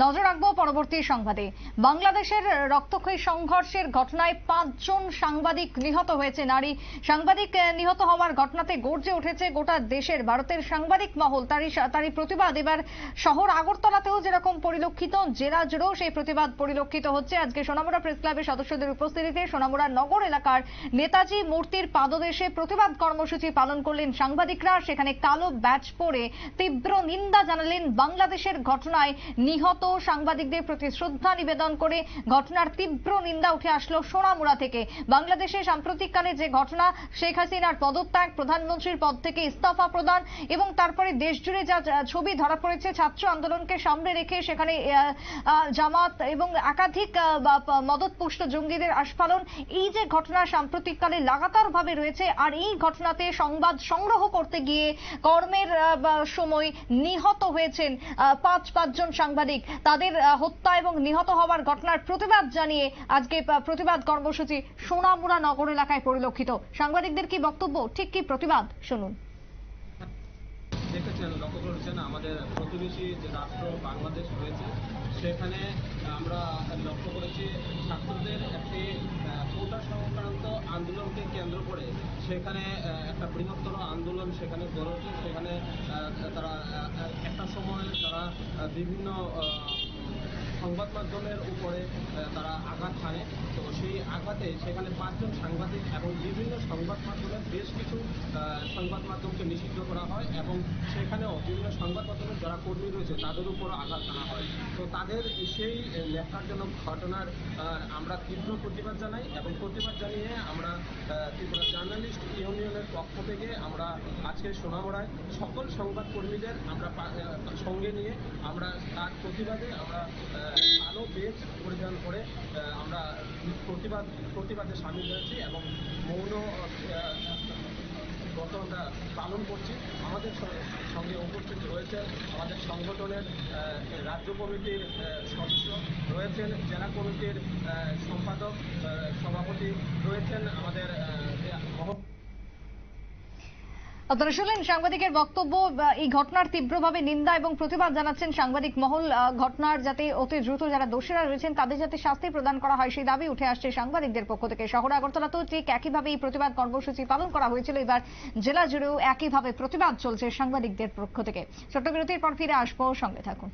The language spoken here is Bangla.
নজর রাখব পরবর্তী সংবাদে। বাংলাদেশের রক্তক্ষয়ী সংঘর্ষের ঘটনায় পাঁচজন সাংবাদিক নিহত হয়েছে। নারী সাংবাদিক নিহত হওয়ার ঘটনাতে গর্জে উঠেছে গোটা দেশের। ভারতের সাংবাদিক মহল, তারই তারই প্রতিবাদ। এবার শহর আগরতলাতেও যেরকম পরিলক্ষিত জেলা জুড়েও সেই প্রতিবাদ পরিলক্ষিত হচ্ছে। আজকে সোনামুড়া প্রেস ক্লাবের সদস্যদের উপস্থিতিতে সোনামুড়া নগর এলাকার নেতাজি মূর্তির পাদদেশে প্রতিবাদ কর্মসূচি পালন করলেন সাংবাদিকরা। সেখানে কালো ব্যাচ পরে তীব্র নিন্দা জানালেন বাংলাদেশের ঘটনায় নিহত সাংবাদিকদের প্রতি শ্রদ্ধা নিবেদন করে ঘটনার তীব্র নিন্দা উঠে আসলো সোনামুড়া থেকে। বাংলাদেশে সাম্প্রতিককালে যে ঘটনা, শেখ হাসিনার পদত্যাগ, প্রধানমন্ত্রীর পদ থেকে ইস্তফা প্রদান এবং তারপরে দেশ জুড়ে যা ছবি ধরা পড়েছে, ছাত্র আন্দোলনকে সামনে রেখে সেখানে জামাত এবং একাধিক মদতপুষ্ট জঙ্গিদের আস্ফালন, এই যে ঘটনা সাম্প্রতিককালে লাগাতার ভাবে রয়েছে আর এই ঘটনাতে সংবাদ সংগ্রহ করতে গিয়ে কর্মের সময় নিহত হয়েছেন পাঁচ, পাঁচজন সাংবাদিক। তাদের হত্যা এবং নিহত হওয়ার ঘটনার প্রতিবাদ জানিয়ে আজকে প্রতিবাদ কর্মসূচি সোনামুড়া নগর এলাকায় পরিলক্ষিত। সাংবাদিকদের কি বক্তব্য? ঠিক কি প্রতিবাদ? শুনুন। দেখেছেন, লক্ষ্য করেছেন, আমাদের প্রতিবেশী যে রাষ্ট্র বাংলাদেশ রয়েছে, সেখানে আমরা লক্ষ্য করেছি ছাত্রদের একটি কোটা সংক্রান্ত আন্দোলনকে কেন্দ্র করে সেখানে একটা আন্দোলন সেখানে গড়ে ওঠে সেখানে তারা একটা সময় তারা বিভিন্ন সংবাদ মাধ্যমের উপরে তারা আঘাত হানে। তো সেই আঘাতে সেখানে পাঁচজন সাংবাদিক এবং বিভিন্ন সংবাদ মাধ্যমের বেশ কিছু সংবাদ মাধ্যমকে নিষিদ্ধ করা হয় এবং সেখানেও বিভিন্ন সংবাদ মাধ্যমের যারা কর্মী রয়েছে, তাদের উপর আঘাত হানা হয়। তো তাদের সেই ন্যাক্কারজনক ঘটনার আমরা তীব্র প্রতিবাদ জানাই এবং প্রতিবাদ জানিয়ে আমরা ত্রিপুরা জার্নালিস্ট ইউনিয়নের পক্ষ থেকে আমরা আজকে সোনামড়ায় সকল সংবাদ কর্মীদের আমরা সঙ্গে নিয়ে আমরা তার প্রতিবাদে আমরা আলো বেজ পরিধান করে আমরা প্রতিবাদ প্রতিবাদে সামিল হয়েছি এবং মৌন ব্রত আমরা পালন করছি আমাদের উপস্থিত রয়েছে আমাদের সংগঠনের রাজ্য কমিটির সদস্য রয়েছেন জেলা কমিটির সম্পাদক সভাপতি রয়েছেন। আমাদের আপনারা শুনলেন সাংবাদিকের বক্তব্য এই ঘটনার তীব্রভাবে নিন্দা এবং প্রতিবাদ জানাচ্ছেন সাংবাদিক মহল ঘটনার যাতে অতি দ্রুত যারা দোষীরা রয়েছেন তাদের যাতে শাস্তি প্রদান করা হয় সেই দাবি উঠে আসছে সাংবাদিকদের পক্ষ থেকে। শহর আগরতলাতেও ঠিক একইভাবে এই প্রতিবাদ কর্মসূচি পালন করা হয়েছিল। এবার জেলা জুড়েও একইভাবে প্রতিবাদ চলছে সাংবাদিকদের পক্ষ থেকে। ছোট্ট বিরতির পর ফিরে আসব, সঙ্গে থাকুন।